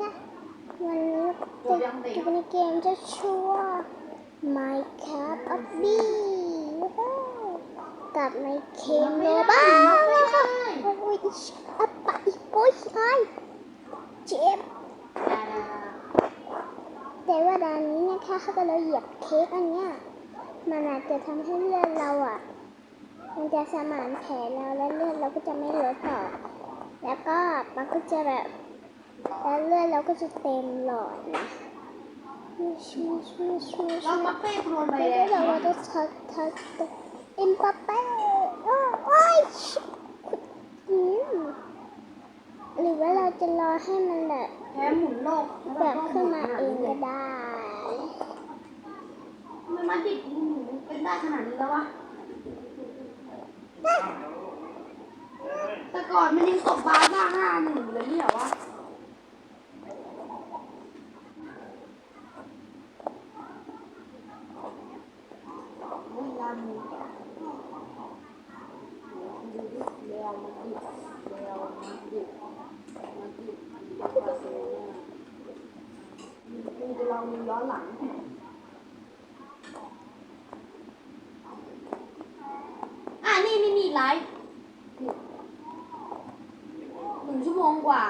จ๊ะวันนี้ติดอยู่ในเกมจะชัว Minecraft of B กับในเกมโรบ้าเลยค่ะโอ้ยอัปปะอีกโอ้ยไอเจ็บแต่ว่าดานนี้นะคะถ้าเกิดเราเหยียบเค้กอันเนี้ยมันอาจจะทำให้เลือดเราอะ มันจะสมานแผลเราแล้วเลือดเราก็จะไม่ลดต่อ แล้วก็มันก็จะแบบ แล้วเลือดเราก็จะเต็มหลอดนะชูชูชูเราชูปักเป้โปรยไปแล้วเราก็จะทักทักเอ็มปัปเป้โอ้ยอืมหรือว่าเราจะรอให้มันแบบแพ้หมุนโลกแบบขึ้นมาเองก็ได้มันมาติดเป็นได้ขนาดนี้แล้ววะแต่ก่อนมันยังตบบาร์ซ่าห้าหนึ่งเลยไม่เหรอวะโอ้ยลามูดูดิเร็วมันดิเร็วมันดิมันดิบาร์เซโลนาคือเรามีย้อนหลัง อะนี่นี่นี่ไลฟ์นี่หนึ่งชั่วโมงกว่า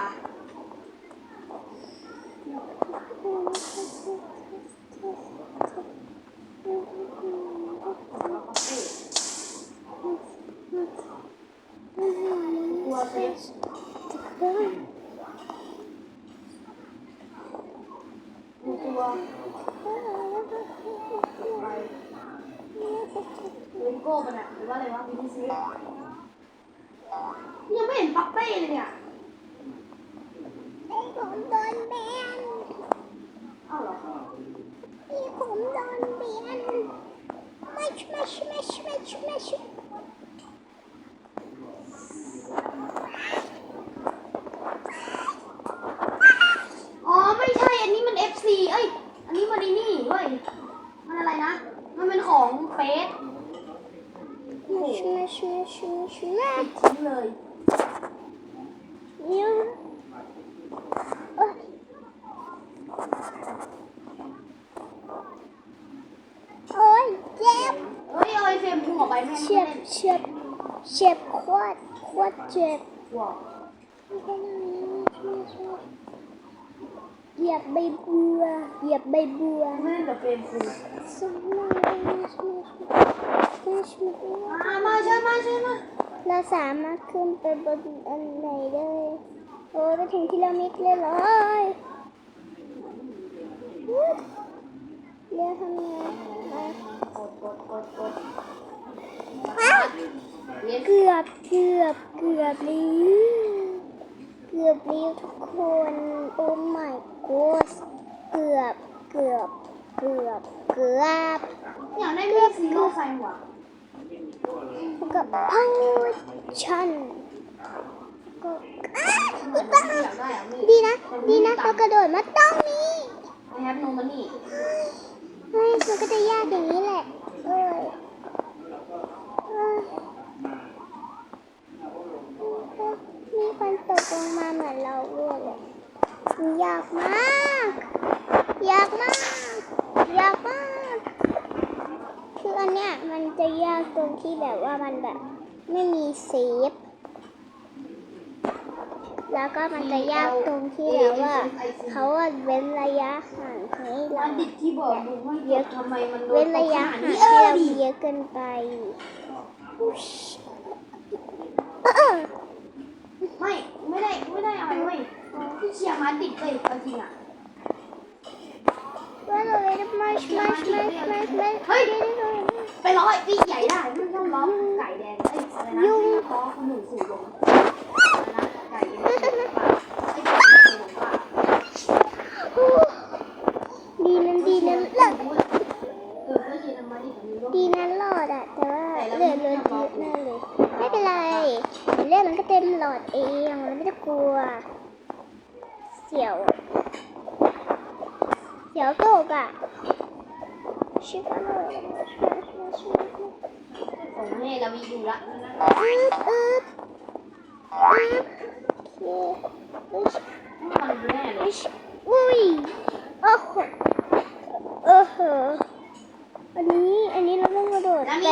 กลัวเซฟกูกลัวไปเลนโก้มันอะหรือว่าอะไรวะวินิซียังไม่เห็นปักเป้เลยเนี่ย ไอ้ผมโดนแบน อ้าวเหรอ พี่ผมโดนแบนไม่ชไม่ชไม่ชไม่ชไม่ช อ๋อไม่ใช่ อันนี้มัน FC เอ้ย อันนี้มันไอ้นี่เว้ย มันอะไรนะ มันเป็นของเฟส ไม่ชไม่ชไม่ชไม่ชไม่ ติดทิ้งเลย นิ้วโอ๊ยโอ๊ยเจ็บ เอ้ย เอาไอเฟรมพุงออกไปแม่งเจ็บเจ็บเจ็บโคตรโคตรเจ็บว้าวเหยียบใบบัวเหยียบใบบัวไม่เล่นกับเฟรมพุงสมัยสมัยมามาเชิญมาเชิญมาเราสามารถขึ้นไปบนอันไหนได้โอ้ยไปถึงพีระมิดเลยเหรอเรียกทำไงมากดกดกดกดอ้าว เกือบเกือบเกือบแล้วเกือบแล้วทุกคน โอ้ my god เกือบเกือบเกือบเกือบอยากได้มีซีโร่ไซน์ว่ะกับพังชันก็อีบ้าดีนะ ดีนะเขากระโดดมาต้องนี้ไอแฮปโนมันนี่เฮ้ยมันก็จะยากอย่างนี้แหละ เอ้ยเอ้ย มีคนตกลงมาเหมือนเราด้วยเลยมันยากมาก ยากมาก ยากมาก คืออันเนี้ยมันจะยากตรงที่แบบว่ามันแบบไม่มีเซฟ แล้วก็มันจะยากตรงที่แบบว่าเขาอะเว้นระยะห่างให้เรามันดิดที่บอกดูว่าเยอะทำไมมันโดเว้นนตระกขยะนาดห่างนี้ที่เออเราดิเยอะเกินไป ไม่ ไม่ได้ ไม่ได้อะไรเว้ยที่เชียร์มาติดเลยเอาจริงอะว่าเราเลยมาชมาชมาชมาชมาเฮ้ย ไปร้อยปีใหญ่ได้ไม่ต้องร้องไก่แดงเอ้ยอะไรนะร้องหนึ่งสู่ลงอะไรนะไก่แดงป่า ลัว เสียว เสียวโตกอะชิคกี้พายผมให้เรามีอยู่ละอึ๊บอึ๊บอึ๊บโอเคอุ้ยโอ้โหโอ้โหอันนี้ อันนี้เราต้องกระโดดไป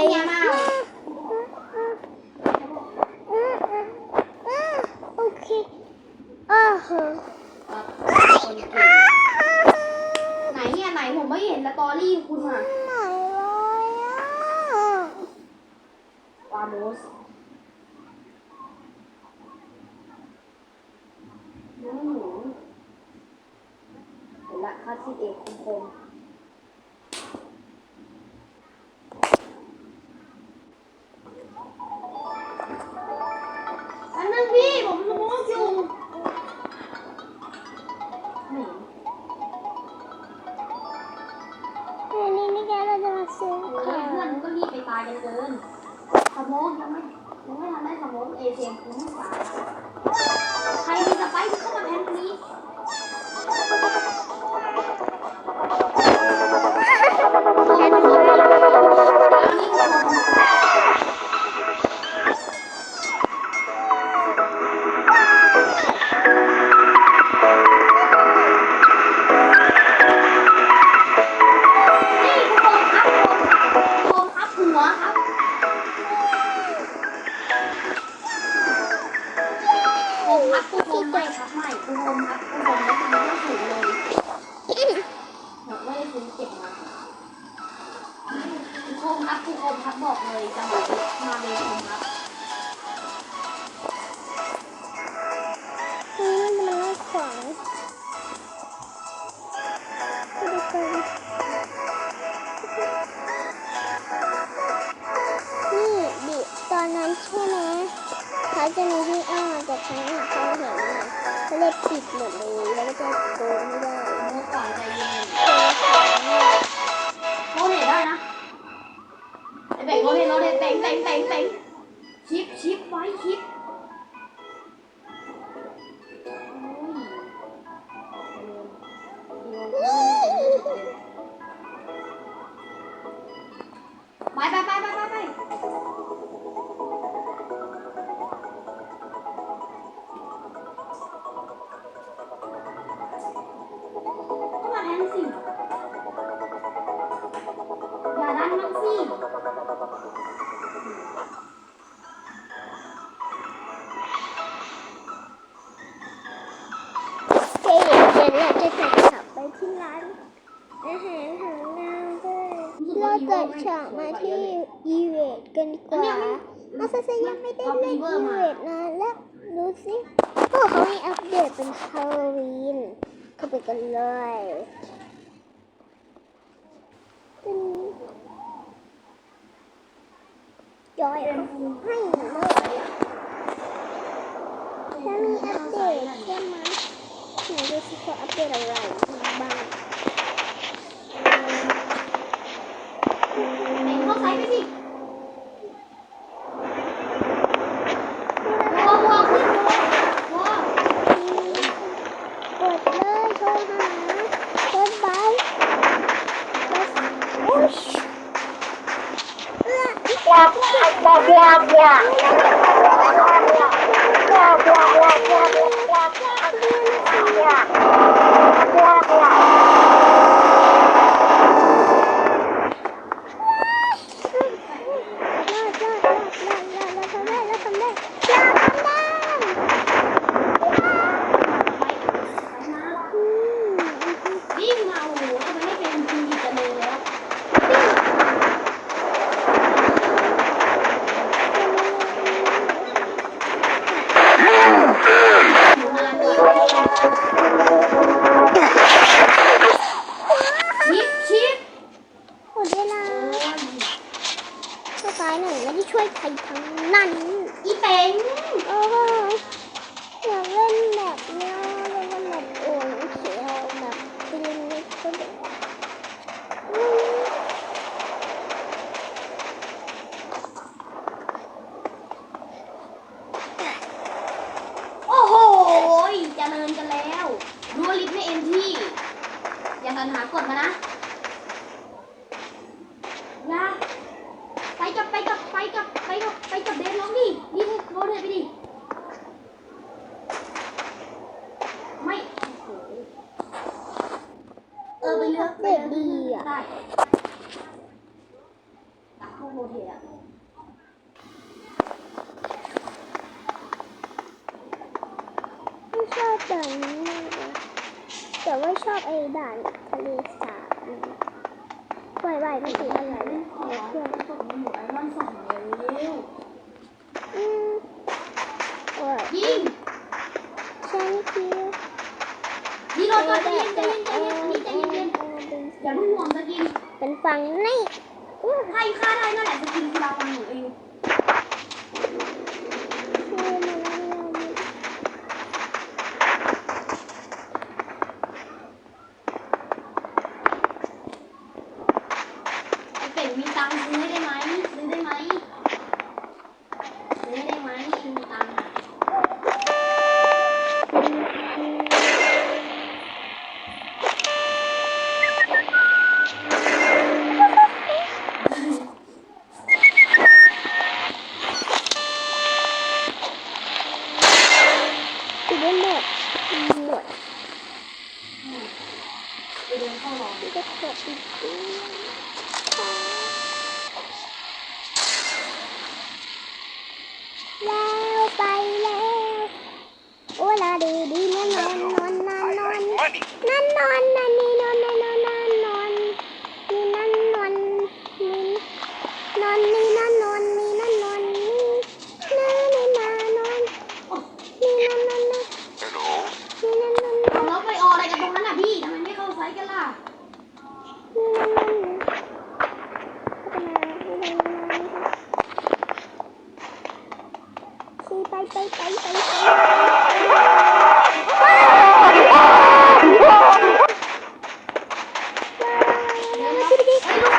โมสน้องหนูเห็นละคาสิเอกคมค อาหารของนางด้วยเราเกิดฉากมาที่อีเวตกันกว่ามาซาซายังไม่ได้เล่นอีเวตนานแล้วดูสิพวกเขามีอัปเดตเป็นฮาโลวีนเข้าไปกันเลยจอยให้เมื่อจะมีอัปเดตใช่ไหมไหนดูสิเขาอัปเดตอะไรบ้าง Yeah. ใครทั้งนั้น อีเป็งโอ้ จอย่าเพิ่งห่วงสกินเป็นฟังนี่ใครฆ่าได้นั่นแหละสกินคุณอาฟังหนูเอง นอน baby.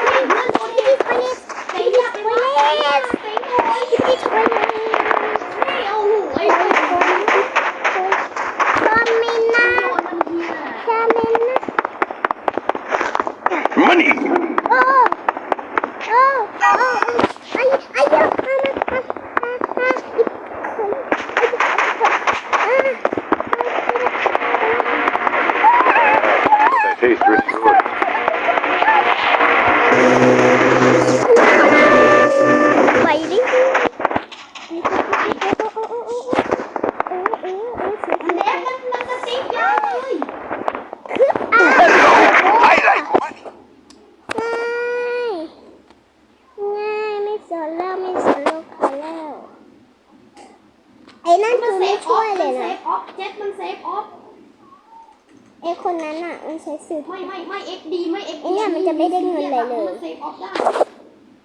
อะมันใช้สื่อไม่ไม่ไม่เอ็กดีไม่เอ็กไอ้เนี่ยมันจะไม่ได้เงินเลยเลย มันเซฟออฟได้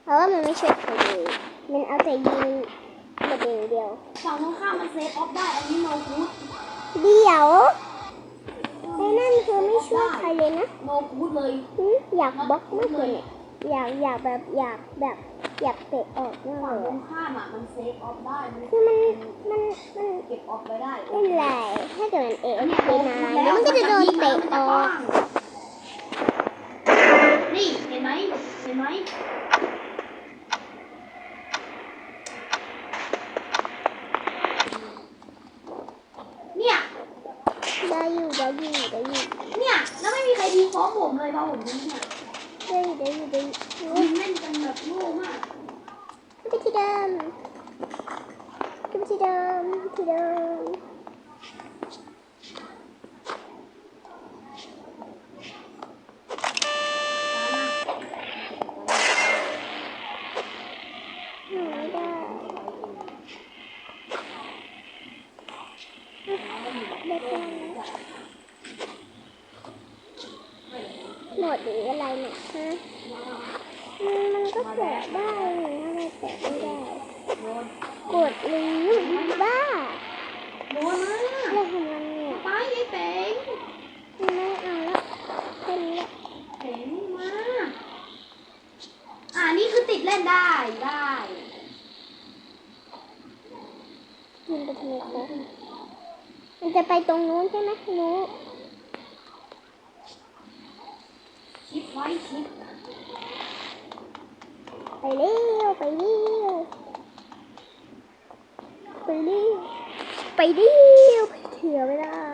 เพราะว่ามันไม่ช่วยใครเลยมันเอาแต่ยิงแบบอย่างเดียว ฝั่งตรงข้ามมันเซฟออฟได้ อันนี้โนกูดเดี๋ยวไอ้นั่นคือไม่ช่วยใครเลยนะโนกูดเลย หึอยากบล็อกมากเลยเนี่ยอยากอยากแบบอยากแบบ อยากเตะออกมากฝั่งเลตรยงข้ามอะมันเซฟออฟได้มันคือมันมันมันเก็บออฟไว้ได้ไม่เป็นไรถ้าเกิดมันเอฟเนี่ยไปนานแล้วมันก็จะโดนเตะออกนี่เห็นไหมเห็นไหมเนี่ยได้อยู่ได้อยู่ได้อยู่เนี่ยแล้วไม่มีใครดีฟ้องผมเลยเพราะผมนี่เนี่ย ได้อยู่ได้อยู่ได้อยู่ยิงเล่นกันแบบโง่มากไปที่เดิมไปที่เดิมที่เดิมหนูไม่ได้ได้แค่นั้น หมดหรืออะไรเนี่ยฮะอืมมันก็แตะได้นี่ทำไมแตะไม่ได้ กดลิงก์บ้าโดนมาเรื่องของมันเนี่ยไปไอ้เป๋งไม่เอาละแค่นี้แหละเป๋งมาอ่านี่คือติดเล่นได้ได้ยิงไปทำไมโค้งมันจะไปตรงนู้นใช่ไหมรู้ชิป ไว้คิดไปเร็วไปเร็วไปเร็วไปเร็วไปเถื่อเวลา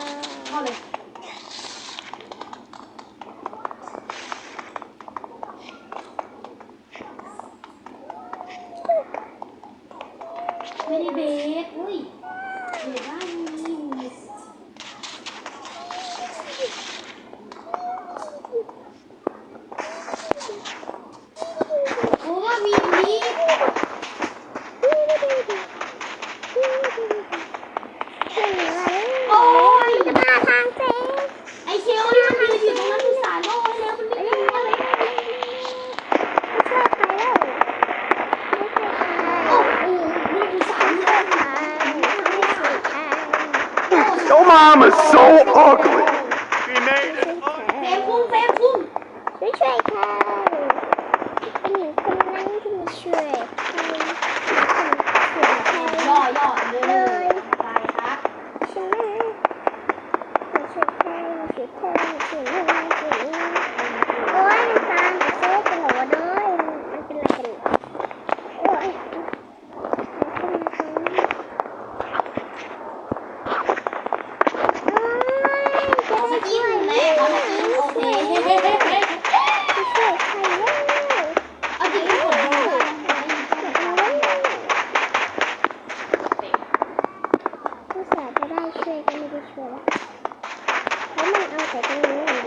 เข้ Hadi.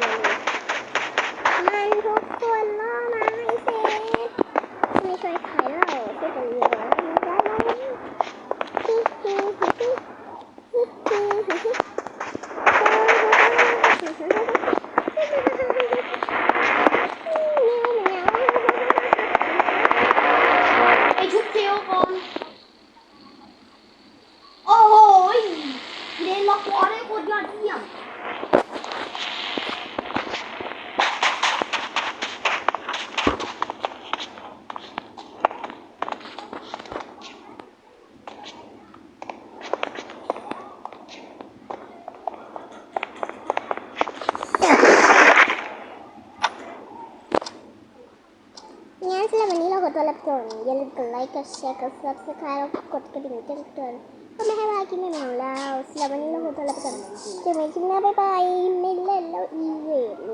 อย่าลืมกดไลค์กดแชร์กดซับสไครต์แล้วกดกระดิ่งแจ้งเตือนก็ไม่ให้พลาดคลิปใหม่ของเราสำหรับวันนี้เราคงต้องลาไปก่อนเจอกันคลิปหน้าบ๊ายบายไม่เล่นแล้วอีเวนต์